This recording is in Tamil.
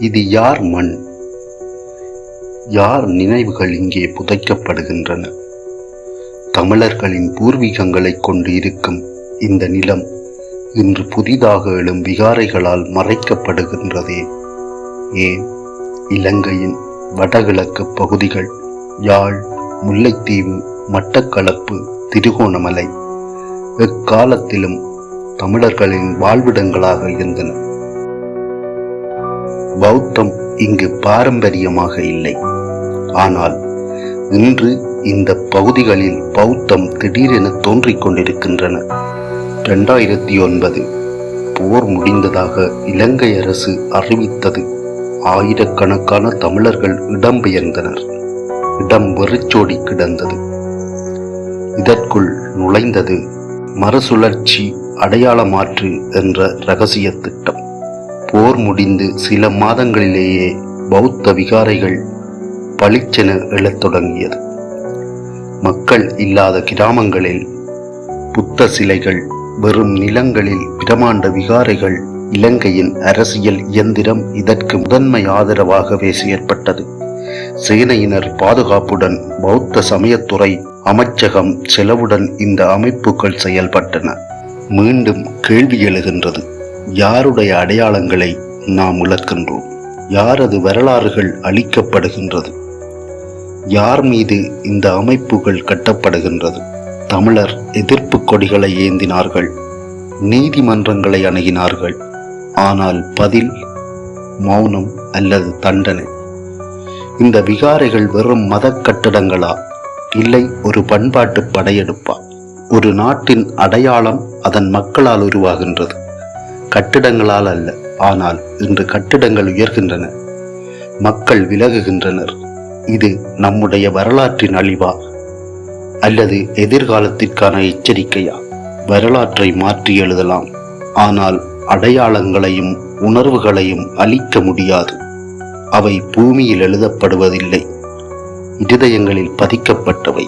இது யார் மண்? யார் நினைவுகள் இங்கே புதைக்கப்படுகின்றன? தமிழர்களின் பூர்வீகங்களை கொண்டு இருக்கும் இந்த நிலம் இன்று புதிதாக எழும் விகாரைகளால் மறைக்கப்படுகின்றதே. ஏன்? இலங்கையின் வடகிழக்கு பகுதிகள் யாழ் முல்லைத்தீவு மட்டக்களப்பு திருகோணமலை எக்காலத்திலும் தமிழர்களின் வாழ்விடங்களாக இருந்தன. பௌத்தம் இங்கு பாரம்பரியமாக இல்லை. ஆனால் இன்று இந்த பகுதிகளில் பௌத்தம் திடீரென தோன்றிக் கொண்டிருக்கின்றன. இரண்டாயிரத்தி ஒன்பது போர் முடிந்ததாக இலங்கை அரசு அறிவித்தது. ஆயிரக்கணக்கான தமிழர்கள் இடம்பெயர்ந்தனர். இடம் வெறிச்சோடி கிடந்தது. இதற்குள் நுழைந்தது மறுசுழற்சி அடையாள மாற்று என்ற ரகசிய திட்டம். போர் முடிந்து சில மாதங்களிலேயே பௌத்த விகாரைகள் பளிச்சென எழத் தொடங்கியது. மக்கள் இல்லாத கிராமங்களில் புத்த சிலைகள் வெறும் நிலங்களில் பிரமாண்ட விகாரைகள் இலங்கையின் அரசியல் இயந்திரம் இதற்கு முதன்மை ஆதரவாகவே செயற்பட்டது. சேனையினர் பாதுகாப்புடன் பௌத்த சமயத்துறை அமைச்சகம் செலவுடன் இந்த அமைப்புகள் செயல்பட்டன. மீண்டும் கேள்வி எழுகின்றது யாருடைய அடையாளங்களை நாம் இழக்கின்றோம் யாரது வரலாறுகள் அழிக்கப்படுகின்றது? யார் மீது இந்த அமைப்புகள் கட்டப்படுகின்றது? தமிழர் எதிர்ப்பு கொடிகளை ஏந்தினார்கள் நீதிமன்றங்களை அணுகினார்கள். ஆனால் பதில் மௌனம் அல்லது தண்டனை. இந்த விகாரைகள் வெறும் மத கட்டடங்களா? இல்லை ஒரு பண்பாட்டு படையெடுப்பா? ஒரு நாட்டின் அடையாளம் அதன் மக்களால் உருவாகின்றது. கட்டிடங்களால் அல்ல ஆனால் இன்று கட்டிடங்கள் உயர்கின்றன. மக்கள் விலகுகின்றனர். இது நம்முடைய வரலாற்றின் அழிவா? அல்லது எதிர்காலத்திற்கான எச்சரிக்கையா? வரலாற்றை மாற்றி எழுதலாம். ஆனால் அடையாளங்களையும் உணர்வுகளையும் அழிக்க முடியாது. அவை பூமியில் எழுதப்படுவதில்லை. இருதயங்களில் பதிக்கப்பட்டவை.